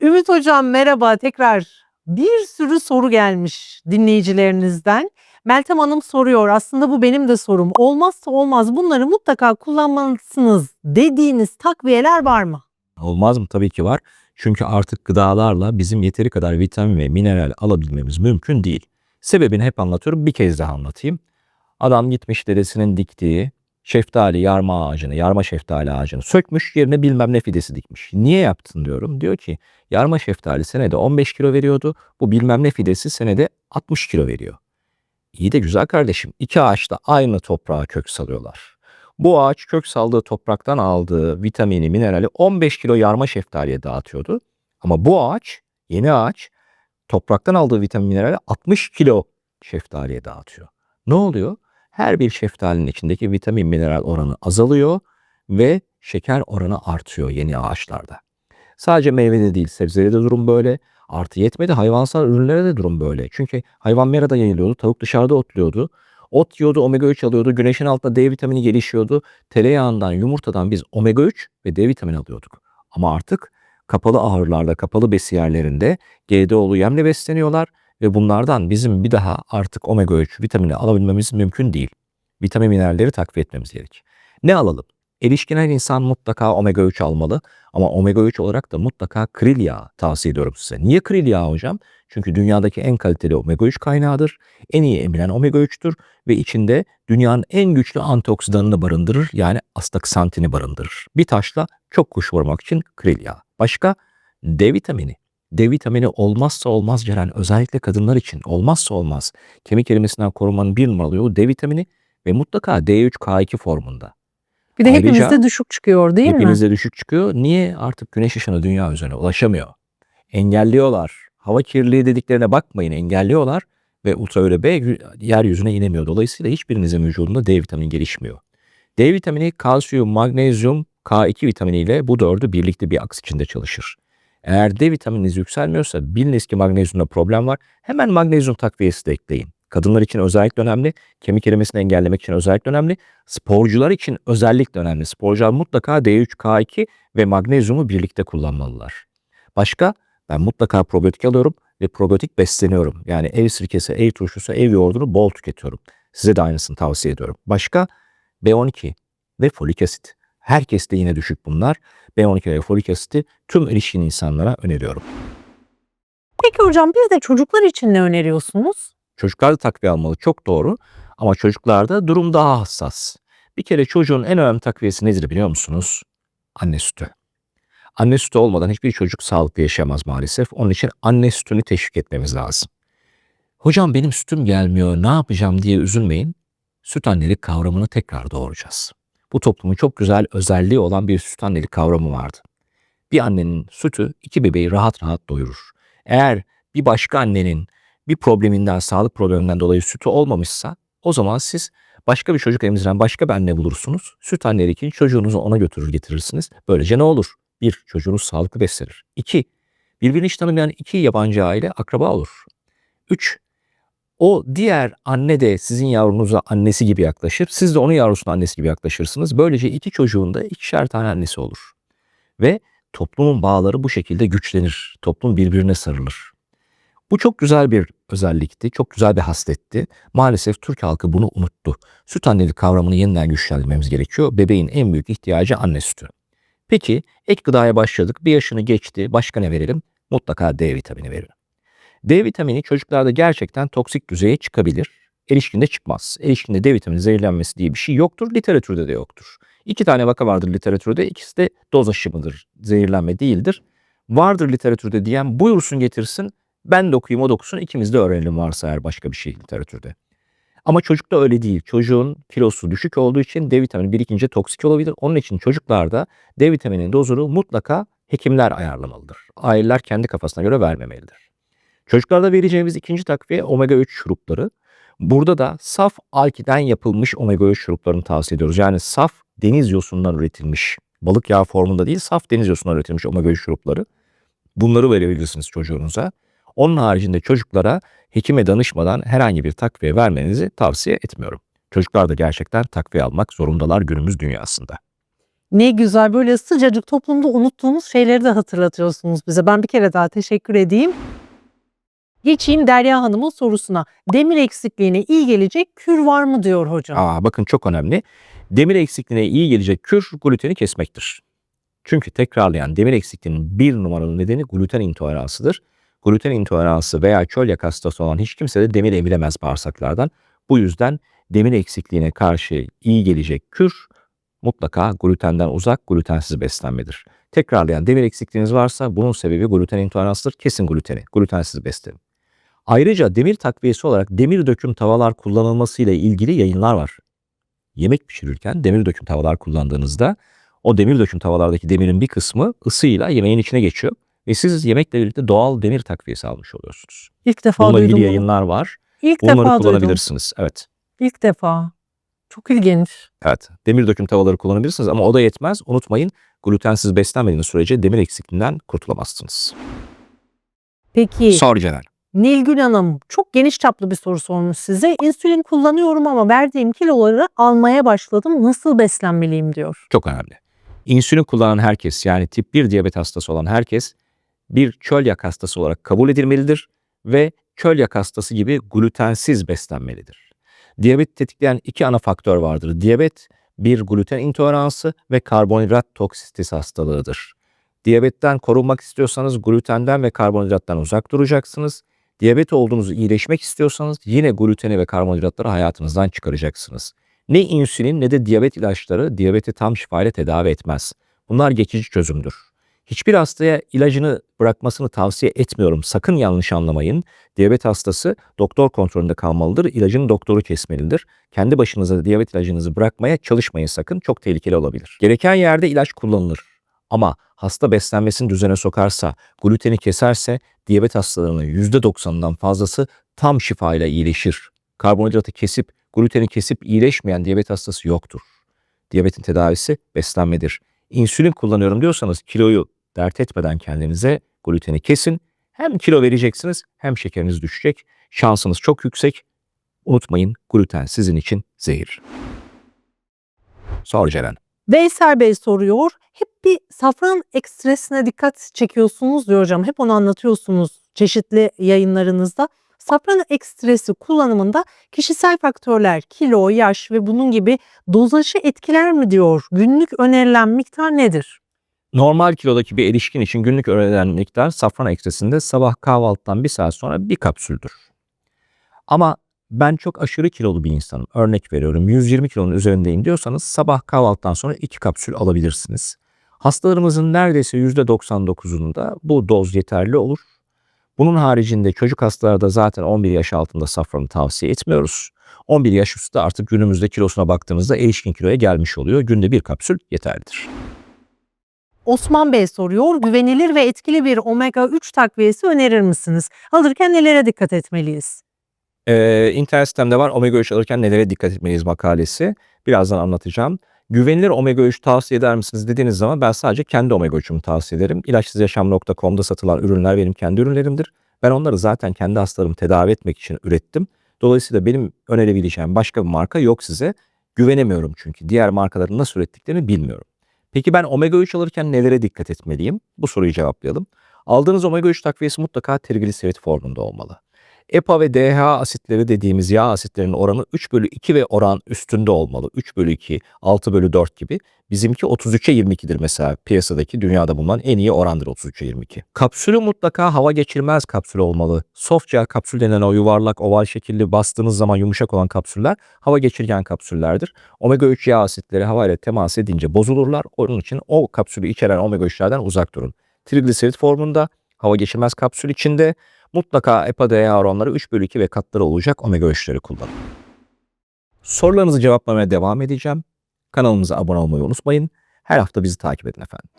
Ümit Hocam merhaba tekrar. Bir sürü soru gelmiş dinleyicilerinizden. Meltem Hanım soruyor aslında bu benim de sorum. Olmazsa olmaz bunları mutlaka kullanmalısınız dediğiniz takviyeler var mı? Olmaz mı? Tabii ki var. Çünkü artık gıdalarla bizim yeteri kadar vitamin ve mineral alabilmemiz mümkün değil. Sebebini hep anlatıyorum. Bir kez daha anlatayım. Adam gitmiş dedesinin diktiği şeftali yarma ağacını, yarma şeftali ağacını sökmüş yerine bilmem ne fidesi dikmiş. Niye yaptın diyorum. Diyor ki yarma şeftali senede 15 kilo veriyordu. Bu bilmem ne fidesi senede 60 kilo veriyor. İyi de güzel kardeşim. iki ağaç da aynı toprağa kök salıyorlar. Bu ağaç kök saldığı topraktan aldığı vitamini, minerali 15 kilo yarma şeftaliye dağıtıyordu. Ama bu ağaç, yeni ağaç topraktan aldığı vitamin minerali 60 kilo şeftaliye dağıtıyor. Ne oluyor? Her bir şeftalinin içindeki vitamin mineral oranı azalıyor ve şeker oranı artıyor yeni ağaçlarda. Sadece meyvede değil sebzede de durum böyle. Artı yetmedi hayvansal ürünlere de durum böyle. Çünkü hayvan merada yayılıyordu, tavuk dışarıda otluyordu. Ot yiyordu, omega 3 alıyordu. Güneşin altında D vitamini gelişiyordu. Tereyağından, yumurtadan biz omega 3 ve D vitamini alıyorduk. Ama artık kapalı ahırlarda, kapalı besiyerlerinde GDO'lu yemle besleniyorlar ve bunlardan bizim bir daha artık omega 3 vitamini alabilmemiz mümkün değil. Vitamin mineralleri takviye etmemiz gerek. Ne alalım? Erişkin her insan mutlaka omega 3 almalı ama omega 3 olarak da mutlaka kril yağı tavsiye ediyorum size. Niye kril yağı hocam? Çünkü dünyadaki en kaliteli omega 3 kaynağıdır. En iyi emilen omega 3'tür ve içinde dünyanın en güçlü antioksidanını barındırır yani astaksantini barındırır. Bir taşla çok kuş vurmak için kril yağı. Başka? D vitamini. D vitamini olmazsa olmaz Ceren özellikle kadınlar için olmazsa olmaz. Kemik erimesinden korumanın bir numaralı yolu D vitamini ve mutlaka D3K2 formunda. Bir de Ayrıca- hepimizde düşük çıkıyor değil mi? Hepinizde düşük çıkıyor. Niye? Artık güneş ışını dünya üzerine ulaşamıyor. Engelliyorlar. Hava kirliliği dediklerine bakmayın engelliyorlar ve ultraviyole B yeryüzüne inemiyor. Dolayısıyla hiçbirinizin vücudunda D vitamini gelişmiyor. D vitamini kalsiyum, magnezyum, K2 vitaminiyle bu dördü birlikte bir aks içinde çalışır. Eğer D vitamininiz yükselmiyorsa biliniz ki magnezyumda problem var. Hemen magnezyum takviyesi de ekleyin. Kadınlar için özellikle önemli. Kemik erimesini engellemek için özellikle önemli. Sporcular için özellikle önemli. Sporcular mutlaka D3, K2 ve magnezyumu birlikte kullanmalılar. Başka? Ben mutlaka probiyotik alıyorum ve probiyotik besleniyorum. Yani ev sirkesi, ev turşusu, ev yoğurdunu bol tüketiyorum. Size de aynısını tavsiye ediyorum. Başka? B12 ve folik asit. Herkeste yine düşük bunlar. B12 ve folik asiti tüm erişkin insanlara öneriyorum. Peki hocam bir de çocuklar için ne öneriyorsunuz? Çocuklar da takviye almalı çok doğru ama çocuklarda durum daha hassas. Bir kere çocuğun en önemli takviyesi nedir biliyor musunuz? Anne sütü. Anne sütü olmadan hiçbir çocuk sağlıklı yaşayamaz maalesef. Onun için anne sütünü teşvik etmemiz lazım. Hocam benim sütüm gelmiyor ne yapacağım diye üzülmeyin. Süt annelik kavramını tekrar doğuracağız. Bu toplumun çok güzel özelliği olan bir süt annelik kavramı vardı. Bir annenin sütü iki bebeği rahat rahat doyurur. Eğer bir başka annenin bir probleminden, sağlık probleminden dolayı sütü olmamışsa o zaman siz başka bir çocuk emziren başka bir anne bulursunuz. Süt anneleri için çocuğunuzu ona götürür getirirsiniz. Böylece ne olur? Bir, çocuğunuz sağlıklı beslenir. İki, birbirini hiç tanımayan iki yabancı aile akraba olur. Üç, o diğer anne de sizin yavrunuza annesi gibi yaklaşır. Siz de onun yavrusuna annesi gibi yaklaşırsınız. Böylece iki çocuğun da ikişer tane annesi olur. Ve toplumun bağları bu şekilde güçlenir. Toplum birbirine sarılır. Bu çok güzel bir özellikti, çok güzel bir hasletti. Maalesef Türk halkı bunu unuttu. Süt annelik kavramını yeniden güçlendirmemiz gerekiyor. Bebeğin en büyük ihtiyacı anne sütü. Peki ek gıdaya başladık, bir yaşını geçti, başka ne verelim? Mutlaka D vitamini verin. D vitamini çocuklarda gerçekten toksik düzeye çıkabilir. Erişkinde çıkmaz. Erişkinde D vitamini zehirlenmesi diye bir şey yoktur, literatürde de yoktur. İki tane vaka vardır literatürde, ikisi de doz aşımıdır, zehirlenme değildir. Vardır literatürde diyen buyursun getirsin, ben de okuyayım o da okusun ikimiz de öğrenelim varsa eğer başka bir şey literatürde. Ama çocukta öyle değil. Çocuğun kilosu düşük olduğu için D vitamini birikince toksik olabilir. Onun için çocuklarda D vitamininin dozunu mutlaka hekimler ayarlamalıdır. Aileler kendi kafasına göre vermemelidir. Çocuklarda vereceğimiz ikinci takviye omega 3 şurupları. Burada da saf alkiden yapılmış omega 3 şuruplarını tavsiye ediyoruz. Yani saf deniz yosunundan üretilmiş, balık yağı formunda değil saf deniz yosunundan üretilmiş omega 3 şurupları. Bunları verebilirsiniz çocuğunuza. Onun haricinde çocuklara hekime danışmadan herhangi bir takviye vermenizi tavsiye etmiyorum. Çocuklar da gerçekten takviye almak zorundalar günümüz dünyasında. Ne güzel böyle sıcacık toplumda unuttuğumuz şeyleri de hatırlatıyorsunuz bize. Ben bir kere daha teşekkür edeyim. Geçeyim Derya Hanım'ın sorusuna. Demir eksikliğine iyi gelecek kür var mı diyor hocam. Aa, bakın çok önemli. Demir eksikliğine iyi gelecek kür gluteni kesmektir. Çünkü tekrarlayan demir eksikliğinin bir numaralı nedeni gluten intoleransıdır. Gluten intoleransı veya çölyak hastası olan hiç kimse de demir emiremez bağırsaklardan. Bu yüzden demir eksikliğine karşı iyi gelecek kür mutlaka glutenden uzak, glutensiz beslenmedir. Tekrarlayan demir eksikliğiniz varsa bunun sebebi gluten intoleransıdır. Kesin gluteni, glutensiz beslenin. Ayrıca demir takviyesi olarak demir döküm tavalar kullanılması ile ilgili yayınlar var. Yemek pişirirken demir döküm tavalar kullandığınızda o demir döküm tavalardaki demirin bir kısmı ısıyla yemeğin içine geçiyor ve siz yemekle birlikte doğal demir takviyesi almış oluyorsunuz. İlk defa Bununla duydum ilgili yayınlar var. İlk Bunları defa duydum. kullanabilirsiniz. Evet. İlk defa. Çok ilginç. Evet. Demir döküm tavaları kullanabilirsiniz ama o da yetmez. Unutmayın glutensiz beslenmediğiniz sürece demir eksikliğinden kurtulamazsınız. Peki Sor Celal. Nilgün Hanım çok geniş çaplı bir soru sormuş size. İnsülin kullanıyorum ama verdiğim kiloları almaya başladım. Nasıl beslenmeliyim diyor. Çok önemli. İnsülin kullanan herkes yani tip 1 diyabet hastası olan herkes bir çölyak hastası olarak kabul edilmelidir ve çölyak hastası gibi glutensiz beslenmelidir. Diyabet tetikleyen iki ana faktör vardır. Diyabet bir gluten intoleransı ve karbonhidrat toksisitesi hastalığıdır. Diyabetten korunmak istiyorsanız glutenden ve karbonhidrattan uzak duracaksınız. Diyabet olduğunuzu iyileşmek istiyorsanız yine gluteni ve karbonhidratları hayatınızdan çıkaracaksınız. Ne insülin ne de diyabet ilaçları diyabeti tam şifayla tedavi etmez. Bunlar geçici çözümdür. Hiçbir hastaya ilacını bırakmasını tavsiye etmiyorum. Sakın yanlış anlamayın. Diyabet hastası doktor kontrolünde kalmalıdır. İlacını doktoru kesmelidir. Kendi başınıza diyabet ilacınızı bırakmaya çalışmayın sakın. Çok tehlikeli olabilir. Gereken yerde ilaç kullanılır. Ama hasta beslenmesini düzene sokarsa, gluteni keserse diyabet hastalarının %90'ından fazlası tam şifayla iyileşir. Karbonhidratı kesip, gluteni kesip iyileşmeyen diyabet hastası yoktur. Diyabetin tedavisi beslenmedir. İnsülin kullanıyorum diyorsanız kiloyu dert etmeden kendinize gluteni kesin. Hem kilo vereceksiniz hem şekeriniz düşecek. Şansınız çok yüksek. Unutmayın gluten sizin için zehir. Sor Ceren. Veysel Bey soruyor. Hep bir safran ekstresine dikkat çekiyorsunuz diyor hocam. Hep onu anlatıyorsunuz çeşitli yayınlarınızda. Safran ekstresi kullanımında kişisel faktörler, kilo, yaş ve bunun gibi dozajı etkiler mi diyor. Günlük önerilen miktar nedir? Normal kilodaki bir erişkin için günlük önerilen miktar safran ekstresinde sabah kahvaltıdan bir saat sonra bir kapsüldür. Ama ben çok aşırı kilolu bir insanım. Örnek veriyorum 120 kilonun üzerindeyim diyorsanız sabah kahvaltıdan sonra iki kapsül alabilirsiniz. Hastalarımızın neredeyse %99'unda bu doz yeterli olur. Bunun haricinde çocuk hastalarda zaten 11 yaş altında safranı tavsiye etmiyoruz. 11 yaş üstü artık günümüzde kilosuna baktığınızda erişkin kiloya gelmiş oluyor. Günde bir kapsül yeterlidir. Osman Bey soruyor. Güvenilir ve etkili bir omega 3 takviyesi önerir misiniz? Alırken nelere dikkat etmeliyiz? Ee, internet sitemde var omega 3 alırken nelere dikkat etmeliyiz makalesi. Birazdan anlatacağım. Güvenilir omega 3 tavsiye eder misiniz dediğiniz zaman ben sadece kendi omega 3'ümü tavsiye ederim. İlaçsızyaşam.com'da satılan ürünler benim kendi ürünlerimdir. Ben onları zaten kendi hastalarımı tedavi etmek için ürettim. Dolayısıyla benim önerebileceğim başka bir marka yok size. Güvenemiyorum çünkü diğer markaların nasıl ürettiklerini bilmiyorum. Peki ben omega 3 alırken nelere dikkat etmeliyim? Bu soruyu cevaplayalım. Aldığınız omega 3 takviyesi mutlaka trigliserit formunda olmalı. EPA ve DHA asitleri dediğimiz yağ asitlerinin oranı 3 bölü 2 ve oran üstünde olmalı. 3 bölü 2, 6 bölü 4 gibi. Bizimki 33'e 22'dir mesela. Piyasadaki dünyada bulunan en iyi orandır 33'e 22. Kapsülü mutlaka hava geçirmez kapsül olmalı. Softgel kapsül denen o yuvarlak oval şekilli bastığınız zaman yumuşak olan kapsüller hava geçirgen kapsüllerdir. Omega 3 yağ asitleri hava ile temas edince bozulurlar. Onun için o kapsülü içeren omega 3'lerden uzak durun. Trigliserit formunda hava geçirmez kapsül içinde mutlaka EPA DHA oranları 3 bölü 2 ve katları olacak omega 3'leri kullanın. Sorularınızı cevaplamaya devam edeceğim. Kanalımıza abone olmayı unutmayın. Her hafta bizi takip edin efendim.